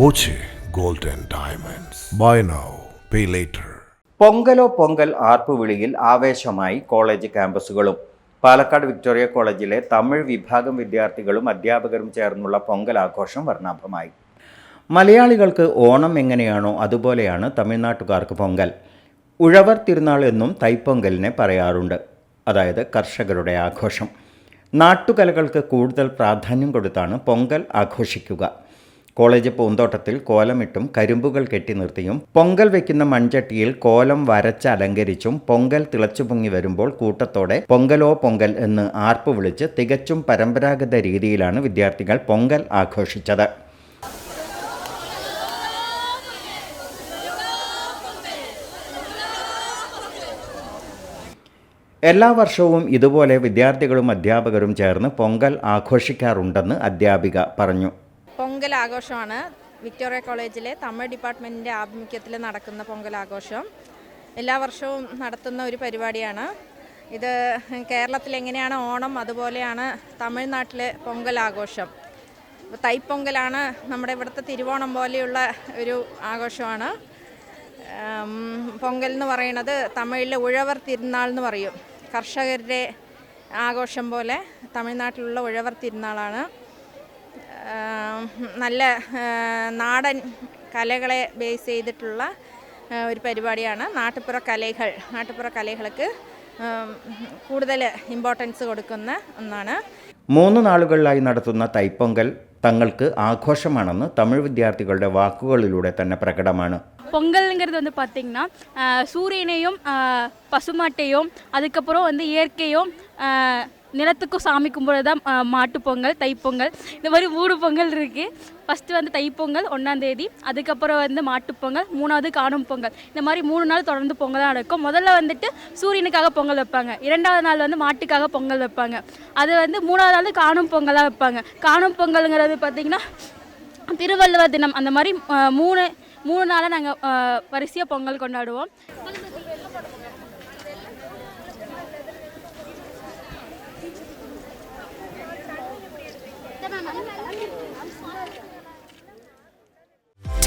Boche gold and Diamonds. Buy now, pay later. പൊങ്കലോ പൊങ്കൽ ആർപ്പുവിളിയിൽ ആവേശമായി കോളേജ് ക്യാമ്പസുകളും. പാലക്കാട് വിക്ടോറിയ കോളേജിലെ തമിഴ് വിഭാഗം വിദ്യാർത്ഥികളും അധ്യാപകരും ചേർന്നുള്ള പൊങ്കൽ ആഘോഷം വർണാഭമായി. മലയാളികൾക്ക് ഓണം എങ്ങനെയാണോ അതുപോലെയാണ് തമിഴ്നാട്ടുകാർക്ക് പൊങ്കൽ. ഉഴവർ തിരുനാൾ എന്നും തൈപ്പൊങ്കലിനെ പറയാറുണ്ട്. അതായത് കർഷകരുടെ ആഘോഷം. നാട്ടുകലകൾക്ക് കൂടുതൽ പ്രാധാന്യം കൊടുത്താണ് പൊങ്കൽ ആഘോഷിക്കുക. കോളേജ് പൂന്തോട്ടത്തിൽ കോലമിട്ടും കരിമ്പുകൾ കെട്ടി നിർത്തിയും പൊങ്കൽ വെക്കുന്ന മൺചട്ടിയിൽ കോലം വരച്ച് അലങ്കരിച്ചും പൊങ്കൽ തിളച്ചു പൊങ്ങി വരുമ്പോൾ കൂട്ടത്തോടെ പൊങ്കലോ പൊങ്കൽ എന്ന് ആർപ്പ് വിളിച്ച് തികച്ചും പരമ്പരാഗത രീതിയിലാണ് വിദ്യാർത്ഥികൾ പൊങ്കൽ ആഘോഷിച്ചത്. എല്ലാ വർഷവും ഇതുപോലെ വിദ്യാർത്ഥികളും അധ്യാപകരും ചേർന്ന് പൊങ്കൽ ആഘോഷിക്കാറുണ്ടെന്ന് അധ്യാപിക പറഞ്ഞു. പൊങ്കൽ ആഘോഷമാണ്. വിക്ടോറിയ കോളേജിലെ തമിഴ് ഡിപ്പാർട്ട്മെന്റിന്റെ ആഭിമുഖ്യത്തിൽ നടക്കുന്ന പൊങ്കൽ ആഘോഷം. എല്ലാ വർഷവും നടത്തുന്ന ഒരു പരിപാടിയാണ്. ഇത് കേരളത്തിൽ എങ്ങനെയാണ് ഓണം അതുപോലെയാണ് തമിഴ്നാട്ടിലെ പൊങ്കൽ ആഘോഷം. തൈപ്പൊങ്കലാണ് നമ്മുടെ ഇവിടുത്തെ തിരുവോണം പോലെയുള്ള ഒരു ആഘോഷമാണ്. പൊങ്കൽ എന്ന് പറയുന്നത് തമിഴിലെ ഉഴവർ തിരുനാൾ എന്ന് പറയും. കർഷകരുടെ ആഘോഷം പോലെ തമിഴ്നാട്ടിലുള്ള ഉഴവർ തിരുനാളാണ്. നല്ല ആ, നാടൻ കലകളെ ബേസ് ചെയ്തിട്ടുള്ള ആ, ഒരു പരിപാടിയാണ് നാട്ടുപുറ കലകൾ നാട്ടുപുറ കലകൾക്ക് ആം, കൂടുതൽ ഇമ്പോർട്ടൻസ് കൊടുക്കുന്ന ഒന്നാണ് മൂന്ന് നാളുകളിലായി നടത്തുന്ന തൈപ്പൊങ്കൽ തങ്ങൾക്ക് ആഘോഷമാണെന്ന് തമിഴ് വിദ്യാർത്ഥികളുടെ വാക്കുകളിലൂടെ തന്നെ പ്രകടമാണ് பொங்கல்ங்கிறது வந்து பார்த்திங்கன்னா ஆஹ், சூரியனையும் ஆஹ், பசுமாட்டையும் அதுக்கப்புறம் வந்து இயற்கையும் ஆஹ், நிலத்துக்கும் சாமி கும்பிட்றது தான் மாட்டுப்பொங்கல் மாட்டுப் பொங்கல் தைப்பொங்கல் இந்த மாதிரி மூணு பொங்கல் இருக்குது ஃபஸ்ட்டு வந்து தைப்பொங்கல் ஒன்றாந்தேதி அதுக்கப்புறம் வந்து மாட்டுப்பொங்கல் மூணாவது காணும் பொங்கல். இந்த மாதிரி மூணு நாள் தொடர்ந்து பொங்கல் தான் நடக்கும். முதல்ல வந்துட்டு சூரியனுக்காக பொங்கல் வைப்பாங்க. இரண்டாவது நாள் வந்து மாட்டுக்காக பொங்கல் வைப்பாங்க. அது வந்து மூணாவது நாள் காணும் பொங்கலாக வைப்பாங்க. காணும் பொங்கலுங்கிறது பார்த்திங்கன்னா திருவள்ளுவர் தினம். அந்த மாதிரி மூணு மூணு நாளாக நாங்கள் வரிசையாக பொங்கல் கொண்டாடுவோம்.